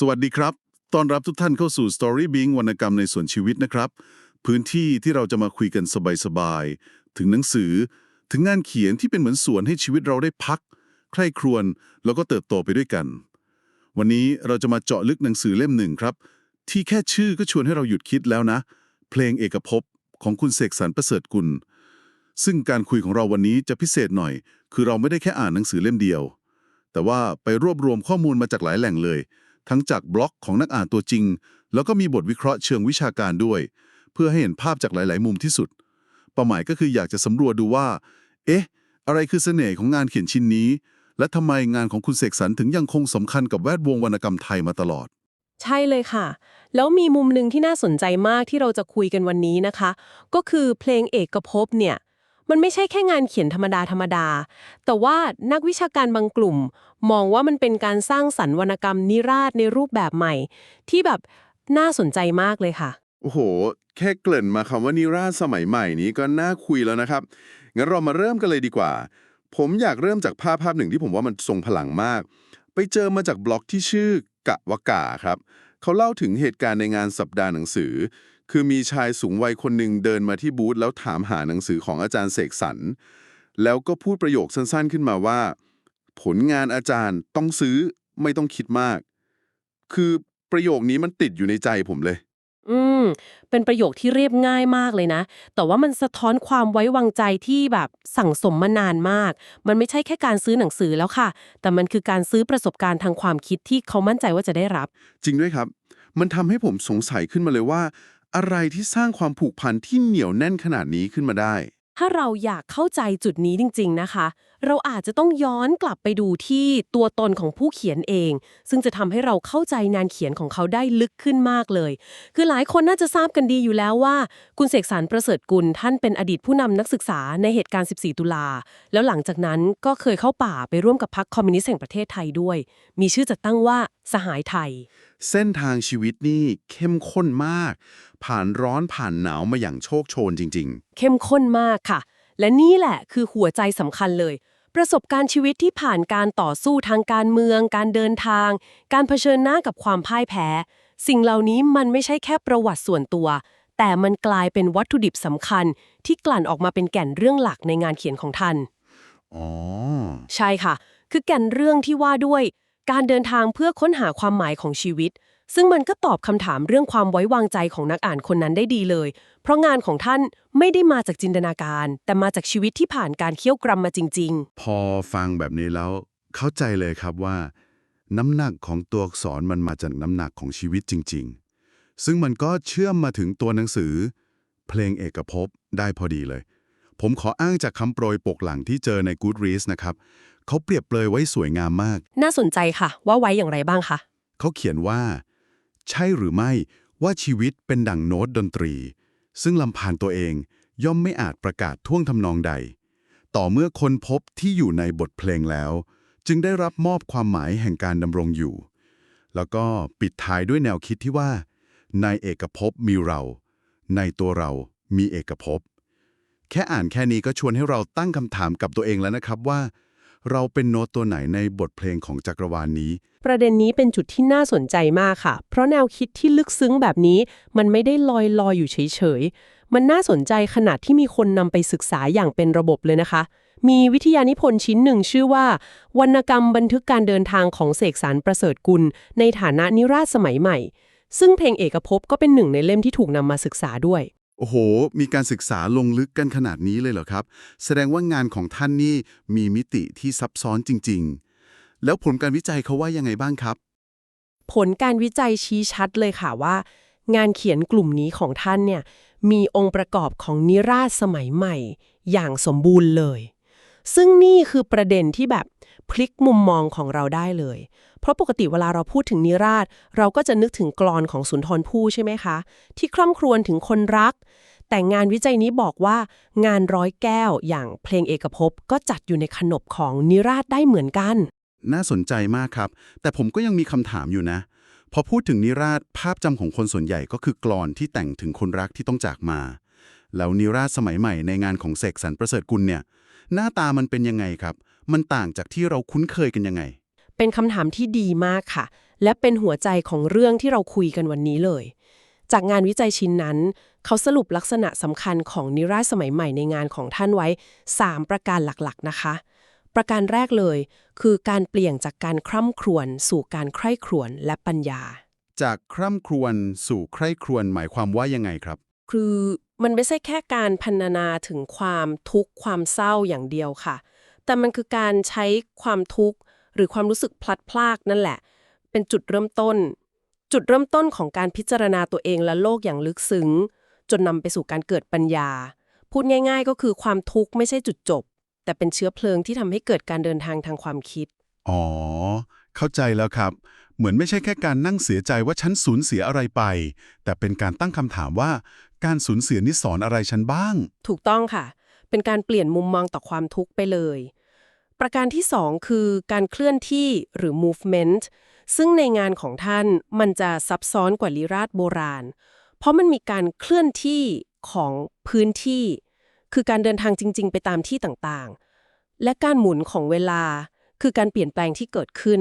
สวัสดีครับ ต้อนรับทุกท่านเข้าสู่ Story Being วรรณกรรมในส่วนชีวิตนะครับ พื้นที่ที่เราจะมาคุยกันสบายๆ ถึงหนังสือ ถึงงานเขียนที่เป็นเหมือนสวนให้ชีวิตเราได้พัก ใคร่ครวญ แล้วก็เติบโตไปด้วยกัน วันนี้เราจะมาเจาะลึกหนังสือเล่มหนึ่งครับ ที่แค่ชื่อก็ชวนให้เราหยุดคิดแล้วนะ เพลงเอกภพของคุณเสกสรรประเสริฐกุล ซึ่งการคุยของเราวันนี้จะพิเศษหน่อย คือเราไม่ได้แค่อ่านหนังสือเล่มเดียว แต่ว่าไปรวบรวมข้อมูลมาจากหลายแหล่งเลย ทั้งจากบล็อกของนักอ่านตัวจริง แล้วก็มีบทวิเคราะห์เชิงวิชาการด้วย เพื่อให้เห็นภาพจากหลาย ๆ มุมที่สุด เป้าหมายก็คืออยากจะสำรวจดูว่า เอ๊ะ อะไรคือเสน่ห์ของงานเขียนชิ้นนี้ และทำไมงานของคุณเสกสรรถึงยังคงสำคัญกับแวดวงวรรณกรรมไทยมาตลอด ใช่เลยค่ะ แล้วมีมุมหนึ่งที่น่าสนใจมากที่เราจะคุยกันวันนี้นะคะ ก็คือเพลงเอกภพเนี่ย มันไม่ใช่แค่งานเขียนธรรมดาธรรมดา แต่ว่านักวิชาการบางกลุ่ม มองว่ามันเป็นการสร้างสรรค์วรรณกรรมนิราศในรูปแบบใหม่ ที่แบบน่าสนใจมากเลยค่ะ โอ้โห แค่เกริ่นมาคำว่านิราศสมัยใหม่นี้ก็น่าคุยแล้วนะครับ งั้นเรามาเริ่มกันเลยดีกว่า ผมอยากเริ่มจากภาพภาพหนึ่งที่ผมว่ามันทรงพลังมาก ไปเจอมาจากบล็อกที่ชื่อกะวกาครับ เขาเล่าถึงเหตุการณ์ในงานสัปดาห์หนังสือ คือมีชายสูงวัยคนหนึ่งเดินมาที่บูธแล้วถามหาหนังสือของอาจารย์เสกสรรแล้วก็พูดประโยคสั้นๆขึ้นมาว่า ผลงานอาจารย์ต้องซื้อไม่ต้องคิดมาก คือประโยคนี้มันติดอยู่ในใจผมเลย อืม เป็นประโยคที่เรียบง่ายมากเลยนะ แต่ว่ามันสะท้อนความไว้วางใจที่แบบสั่งสมมานานมาก มันไม่ใช่แค่การซื้อหนังสือแล้วค่ะ แต่มันคือการซื้อประสบการณ์ทางความคิดที่เขามั่นใจว่าจะได้รับ จริงด้วยครับ มันทำให้ผมสงสัยขึ้นมาเลยว่า อะไรที่สร้างความผูกพันที่เหนียวแน่นขนาดนี้ขึ้นมาได้ ถ้าเราอยากเข้าใจจุดนี้จริง ๆ นะคะเราอาจจะต้องย้อนกลับไปดูที่ตัวตนของผู้เขียนเอง ซึ่งจะทำให้เราเข้าใจงานเขียนของเขาได้ลึกขึ้นมากเลย คือหลายคนน่าจะทราบกันดีอยู่แล้วว่า คุณเสกสรรประเสริฐกุลท่านเป็นอดีตผู้นำนักศึกษาในเหตุการณ์ 14 ตุลา แล้วหลังจากนั้นก็เคยเข้าป่าไปร่วมกับพรรคคอมมิวนิสต์แห่งประเทศไทยด้วย มีชื่อจัดตั้งว่าสหายไทย เส้นทางชีวิตนี่เข้มข้นมาก ผ่านร้อนผ่านหนาวมาอย่างโชคโชนจริงเข้มข้นมากค่ะ และนี่แหละคือหัวใจสำคัญเลย ประสบการณ์ชีวิตที่ผ่านการต่อสู้ทางการเมือง การเดินทาง การเผชิญหน้ากับความพ่ายแพ้ สิ่งเหล่านี้มันไม่ใช่แค่ประวัติส่วนตัว แต่มันกลายเป็นวัตถุดิบสำคัญ ที่กลั่นออกมาเป็นแก่นเรื่องหลักในงานเขียนของท่านๆอ๋อใช่ค่ะ คือแก่นเรื่องที่ว่าด้วย การเดินทางเพื่อค้นหาความหมายของชีวิต ซึ่งมันก็ตอบคำถามเรื่องความไว้วางใจของนักอ่านคนนั้นได้ดีเลย เพราะงานของท่านไม่ได้มาจากจินตนาการ แต่มาจากชีวิตที่ผ่านการเคี่ยวกรำมาจริง พอฟังแบบนี้แล้วเข้าใจเลยครับว่า น้ำหนักของตัวอักษรมันมาจากน้ำหนักของชีวิตจริง ๆ ซึ่งมันก็เชื่อมมาถึงตัวหนังสือ เพลงเอกภพได้พอดีเลย ผมขออ้างจากคำโปรยปกหลังที่เจอใน Goodreads นะครับเขาเปรียบเปรยไว้สวยงามมาก ๆ น่าสนใจค่ะ ว่าไว้อย่างไรบ้างคะ เขาเขียนว่า ใช่หรือไม่ว่าชีวิตเป็นดั่งโน้ตดนตรี ซึ่งลำพานตัวเองย่อมไม่อาจประกาศท่วงทำนองใด ต่อเมื่อคนพบที่อยู่ในบทเพลงแล้ว จึงได้รับมอบความหมายแห่งการดำรงอยู่ แล้วก็ปิดท้ายด้วยแนวคิดที่ว่า ในเอกภพมีเรา ในตัวเรามีเอกภพแค่อ่านแค่นี้ก็ชวนให้เราตั้งคำถามกับตัวเองแล้วนะครับว่า เราเป็นโน้ตตัวไหนในบทเพลงของจักรวาลนี้ ประเด็นนี้เป็นจุดที่น่าสนใจมากค่ะ เพราะแนวคิดที่ลึกซึ้งแบบนี้ มันไม่ได้ลอยลอยอยู่เฉยๆ มันน่าสนใจขนาดที่มีคนนำไปศึกษาอย่างเป็นระบบเลยนะคะ มีวิทยานิพนธ์ชิ้นหนึ่งชื่อว่า วรรณกรรมบันทึกการเดินทางของเสกสรรประเสริฐกุล ในฐานะนิราศสมัยใหม่ ซึ่งเพลงเอกภพก็เป็นหนึ่งในเล่มที่ถูกนำมาศึกษาด้วย โอ้โห มีการศึกษาลงลึกกันขนาดนี้เลยเหรอครับ แสดงว่างานของท่านนี่มีมิติที่ซับซ้อนจริง ๆ แล้วผลการวิจัยเขาว่ายังไงบ้างครับ ผลการวิจัยชี้ชัดเลยค่ะว่า งานเขียนกลุ่มนี้ของท่านเนี่ยมีองค์ประกอบของนิราศสมัยใหม่ อย่างสมบูรณ์เลย ซึ่งนี่คือประเด็นที่แบบ พลิกมุมมองของเราได้เลย เพราะปกติเวลาเราพูดถึงนิราศ เราก็จะนึกถึงกลอนของสุนทรภู่ใช่ไหมคะ ที่คร่ำครวญถึงคนรัก แต่งานวิจัยนี้บอกว่างานร้อยแก้วอย่างเพลงเอกภพก็จัดอยู่ในขนบของนิราศได้เหมือนกัน น่าสนใจมากครับ แต่ผมก็ยังมีคำถามอยู่นะ พอพูดถึงนิราศภาพจำของคนส่วนใหญ่ก็คือกลอนที่แต่งถึงคนรักที่ต้องจากมาแล้วนิราศสมัยใหม่ในงานของเสกสรรประเสริฐกุลเนี่ยหน้าตามันเป็นยังไงครับ มันต่างจากที่เราคุ้นเคยกันยังไง เป็นคำถามที่ดีมากค่ะ และเป็นหัวใจของเรื่องที่เราคุยกันวันนี้เลย จากงานวิจัยชิ้นนั้น เขาสรุปลักษณะสำคัญของนิราศสมัยใหม่ในงานของท่านไว้ 3 ประการหลักๆนะคะ ประการแรกเลย คือการเปลี่ยนจากการคร่ำครวญสู่การใคร่ครวญและปัญญา จากคร่ำครวญสู่ใคร่ครวญหมายความว่ายังไงครับ คือมันไม่ใช่แค่การพรรณนาถึงความทุกข์ความเศร้าอย่างเดียวค่ะ แต่มันคือการใช้ความทุกข์ หรือความรู้สึกพลัดพรากนั่นแหละ เป็นจุดเริ่มต้น จุดเริ่มต้นของการพิจารณาตัวเองและโลกอย่างลึกซึ้ง จนนำไปสู่การเกิดปัญญา พูดง่าย ๆ ก็คือความทุกข์ไม่ใช่จุดจบ แต่เป็นเชื้อเพลิงที่ทำให้เกิดการเดินทางทางความคิด อ๋อ เข้าใจแล้วครับ เหมือนไม่ใช่แค่การนั่งเสียใจว่าฉันสูญเสียอะไรไป แต่เป็นการตั้งคำถามว่า การสูญเสียนี่สอนอะไรฉันบ้าง ถูกต้องค่ะ เป็นการเปลี่ยนมุมมองต่อความทุกข์ไปเลย ประการที่ 2 คือการเคลื่อนที่หรือ movement ซึ่งในงานของท่านมันจะซับซ้อนกว่าลีราชโบราณ เพราะมันมีการเคลื่อนที่ของพื้นที่ คือการเดินทางจริง ๆ ไปตามที่ต่างๆ และการหมุนของเวลา คือการเปลี่ยนแปลงที่เกิดขึ้น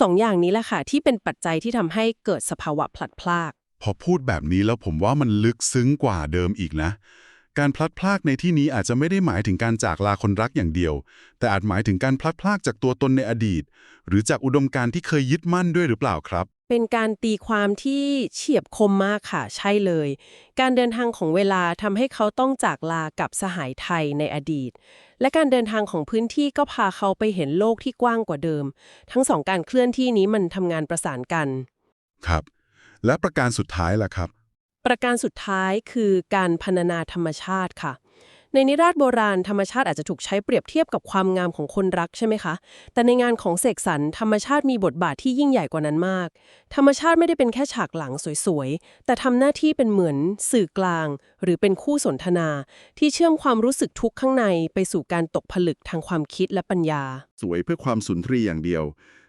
สองอย่างนี้แหละค่ะ ที่เป็นปัจจัยที่ทำให้เกิดสภาวะพลัดพราก พอพูดแบบนี้แล้วผมว่ามันลึกซึ้งกว่าเดิมอีกนะ การพลัดพรากในที่นี้อาจจะไม่ได้หมายถึงการจากลาคนรักอย่างเดียว แต่อาจหมายถึงการพลัดพรากจากตัวตนในอดีต หรือจากอุดมการณ์ที่เคยยึดมั่นด้วยหรือเปล่าครับ เป็นการตีความที่เฉียบคมมากค่ะ ใช่เลย การเดินทางของเวลาทำให้เขาต้องจากลากับสหายไทยในอดีต และการเดินทางของพื้นที่ก็พาเขาไปเห็นโลกที่กว้างกว่าเดิม ทั้งสองการเคลื่อนที่นี้มันทำงานประสานกัน ครับ และประการสุดท้ายล่ะครับ ประการสุดท้ายคือการพรรณนาธรรมชาติค่ะ ในนิราศโบราณธรรมชาติอาจจะถูกใช้เปรียบเทียบกับความงามของคนรักใช่ไหมคะ แต่ในงานของเสกสรรธรรมชาติมีบทบาทที่ยิ่งใหญ่กว่านั้นมาก ธรรมชาติไม่ได้เป็นแค่ฉากหลังสวยๆ แต่ทำหน้าที่เป็นเหมือนสื่อกลาง หรือเป็นคู่สนทนา ที่เชื่อมความรู้สึกทุกข์ข้างในไปสู่การตกผลึกทางความคิดและปัญญา สวยเพื่อความสุนทรีอย่างเดียว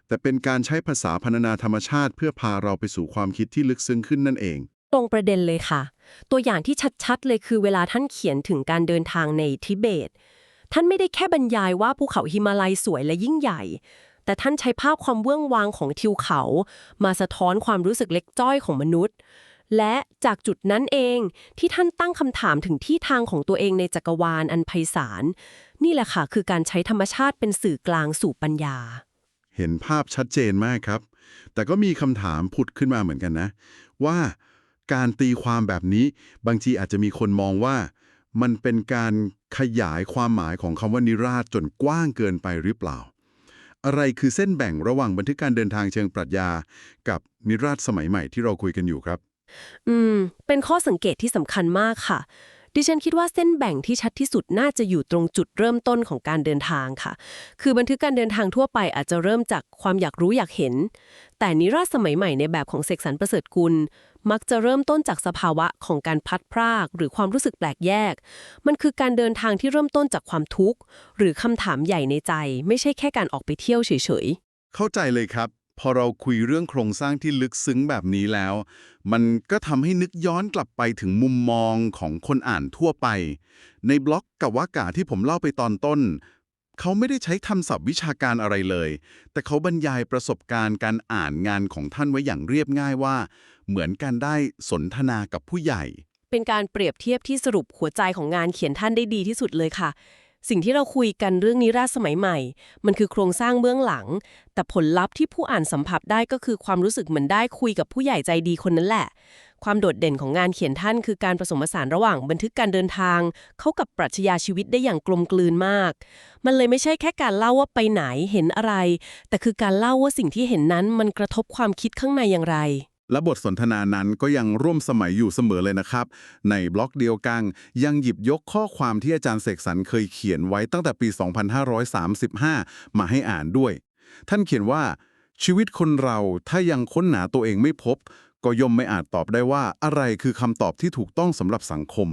แต่เป็นการใช้ภาษาพรรณนาธรรมชาติ เพื่อพาเราไปสู่ความคิดที่ลึกซึ้งขึ้นนั่นเอง ตรงประเด็นเลยค่ะ ตัวอย่างที่ชัดๆ เลยคือเวลาท่านเขียนถึงการเดินทางในทิเบต ท่านไม่ได้แค่บรรยายว่าภูเขาหิมาลัยสวยและยิ่งใหญ่ แต่ท่านใช้ภาพความเบื้องวางของทิวเขา มาสะท้อนความรู้สึกเล็กจ้อยของมนุษย์ และจากจุดนั้นเองที่ท่านตั้งคำถามถึงที่ทางของตัวเองในจักรวาลอันไพศาล นี่แหละค่ะคือการใช้ธรรมชาติเป็นสื่อกลางสู่ปัญญา เห็นภาพชัดเจนมากครับ แต่ก็มีคำถามผุดขึ้นมาเหมือนกันนะ ว่า การตีความแบบนี้ บางทีอาจจะมีคนมองว่า มันเป็นการขยายความหมายของคำว่านิราศจนกว้างเกินไปหรือเปล่า อะไรคือเส้นแบ่งระหว่างบันทึกการเดินทางเชิงปรัชญา กับนิราศสมัยใหม่ที่เราคุยกันอยู่ครับ อืม เป็นข้อสังเกตที่สำคัญมากค่ะ ดิฉันคิดว่าเส้นแบ่งที่ชัดที่สุดน่าจะอยู่ตรงจุดเริ่มต้นของการเดินทางค่ะ คือบันทึกการเดินทางทั่วไปอาจจะเริ่มจากความอยากรู้อยากเห็น แต่นิราศสมัยใหม่ในแบบของเสกสรรประเสริฐกุล มักจะเริ่มต้นจากสภาวะของการพัดพราก หรือความรู้สึกแปลกแยก มันคือการเดินทางที่เริ่มต้นจากความทุกข์ หรือคำถามใหญ่ในใจ ไม่ใช่แค่การออกไปเที่ยวเฉยๆ เข้าใจเลยครับ อเราคุยเรื่องโครงสร้างที่ลึกซึ้งแบบนี้แล้ว มันก็ทำให้นึกย้อนกลับไปถึงมุมมองของคนอ่านทั่วไป ในบล็อกกับว่ากาที่ผมเล่าไปตอนต้น เขาไม่ได้ใช้คำศัพท์วิชาการอะไรเลย แต่เขาบรรยายประสบการณ์การอ่านงานของท่านไว้อย่างเรียบง่ายว่า เหมือนการได้สนทนากับผู้ใหญ่ เป็นการเปรียบเทียบที่สรุปหัวใจของงานเขียนท่านได้ดีที่สุดเลยค่ะ สิ่งที่เราคุยกันเรื่องนิราศสมัยใหม่ มันคือโครงสร้างเบื้องหลัง แต่ผลลัพธ์ที่ผู้อ่านสัมผัสได้ก็คือความรู้สึกเหมือนได้คุยกับผู้ใหญ่ใจดีคนนั้นแหละ ความโดดเด่นของงานเขียนท่านคือการผสมผสานระหว่างบันทึกการเดินทาง เข้ากับปรัชญาชีวิตได้อย่างกลมกลืนมาก มันเลยไม่ใช่แค่การเล่าว่าไปไหนเห็นอะไร แต่คือการเล่าว่าสิ่งที่เห็นนั้นมันกระทบความคิดข้างในอย่างไร และบทสนทนานั้นก็ยังร่วมสมัยอยู่เสมอเลยนะครับ ในบล็อกเดียวกันยังหยิบยกข้อความที่อาจารย์เสกสรรเคยเขียนไว้ตั้งแต่ปี 2535 มาให้อ่านด้วย ท่านเขียนว่าชีวิตคนเราถ้ายังค้นหาตัวเองไม่พบ ก็ย่อมไม่อาจตอบได้ว่าอะไรคือคำตอบที่ถูกต้องสำหรับสังคม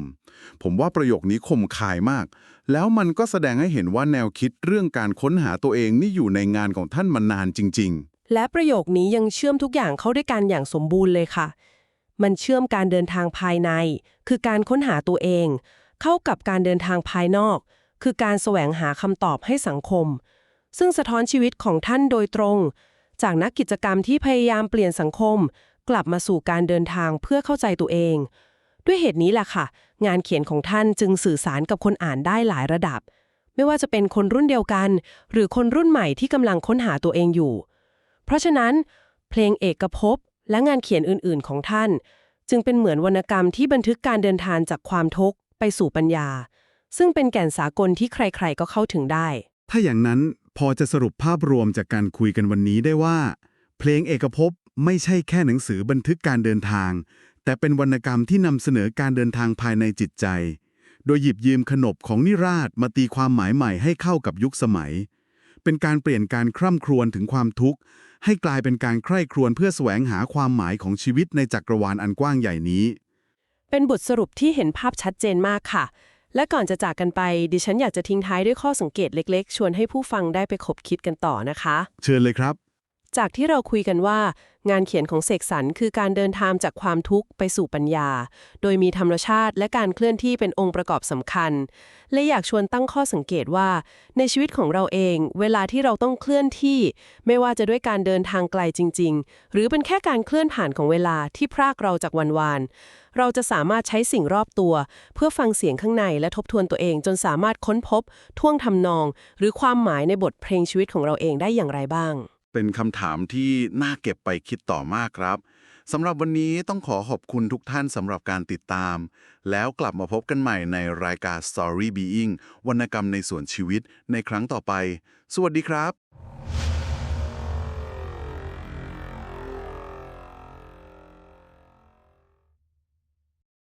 ผมว่าประโยคนี้คมคายมาก แล้วมันก็แสดงให้เห็นว่าแนวคิดเรื่องการค้นหาตัวเองนี่อยู่ในงานของท่านมานานจริง ๆ และประโยคนี้ยังเชื่อมทุกอย่างเข้าด้วยกันอย่างสมบูรณ์เลยค่ะ มันเชื่อมการเดินทางภายใน คือการค้นหาตัวเอง เข้ากับการเดินทางภายนอก คือการแสวงหาคำตอบให้สังคม ซึ่งสะท้อนชีวิตของท่านโดยตรง จากนักกิจกรรมที่พยายามเปลี่ยนสังคม กลับมาสู่การเดินทางเพื่อเข้าใจตัวเอง ด้วยเหตุนี้แหละค่ะ งานเขียนของท่านจึงสื่อสารกับคนอ่านได้หลายระดับ ไม่ว่าจะเป็นคนรุ่นเดียวกัน หรือคนรุ่นใหม่ที่กำลังค้นหาตัวเองอยู่ เพราะฉะนั้นเพลงเอกภพและงานเขียนอื่นๆของท่าน จึงเป็นเหมือนวรรณกรรมที่บันทึกการเดินทางจากความทุกข์ไปสู่ปัญญา ซึ่งเป็นแก่นสากลที่ใครๆก็เข้าถึงได้ ถ้าอย่างนั้นพอจะสรุปภาพรวมจากการคุยกันวันนี้ได้ว่า เพลงเอกภพไม่ใช่แค่หนังสือบันทึกการเดินทาง แต่เป็นวรรณกรรมที่นำเสนอการเดินทางภายในจิตใจ โดยหยิบยืมขนบของนิราศมาตีความหมายใหม่ให้เข้ากับยุคสมัย เป็นการเปลี่ยนการคร่ำครวญถึงความทุกข์ ให้กลายเป็นการใคร่ครวญเพื่อแสวงหาความหมายของชีวิตในจักรวาลอันกว้างใหญ่นี้ เป็นบทสรุปที่เห็นภาพชัดเจนมากค่ะ และก่อนจะจากกันไป ดิฉันอยากจะทิ้งท้ายด้วยข้อสังเกตเล็ก ๆ ชวนให้ผู้ฟังได้ไปคบคิดกันต่อนะคะ เชิญเลยครับ จากที่เราคุยกันว่า งานเขียนของเสกสรรคือการเดินทางจากความทุกข์ไปสู่ปัญญา โดยมีธรรมชาติและการเคลื่อนที่เป็นองค์ประกอบสำคัญ และอยากชวนตั้งข้อสังเกตว่า ในชีวิตของเราเอง เวลาที่เราต้องเคลื่อนที่ ไม่ว่าจะด้วยการเดินทางไกลจริง ๆ หรือเป็นแค่การเคลื่อนผ่านของเวลาที่พรากเราจากวันวานเราจะสามารถใช้สิ่งรอบตัว เพื่อฟังเสียงข้างในและทบทวนตัวเอง จนสามารถค้นพบ ท่วงทำนอง หรือความหมายในบทเพลงชีวิตของเราเองได้อย่างไรบ้าง เป็นคำถามที่น่าเก็บไปคิดต่อมากครับสำหรับวันนี้ต้องขอขอบคุณทุกท่านสำหรับการติดตาม แล้วกลับมาพบกันใหม่ในรายการ Story Being วรรณกรรมในส่วนชีวิตในครั้งต่อไป สวัสดีครับ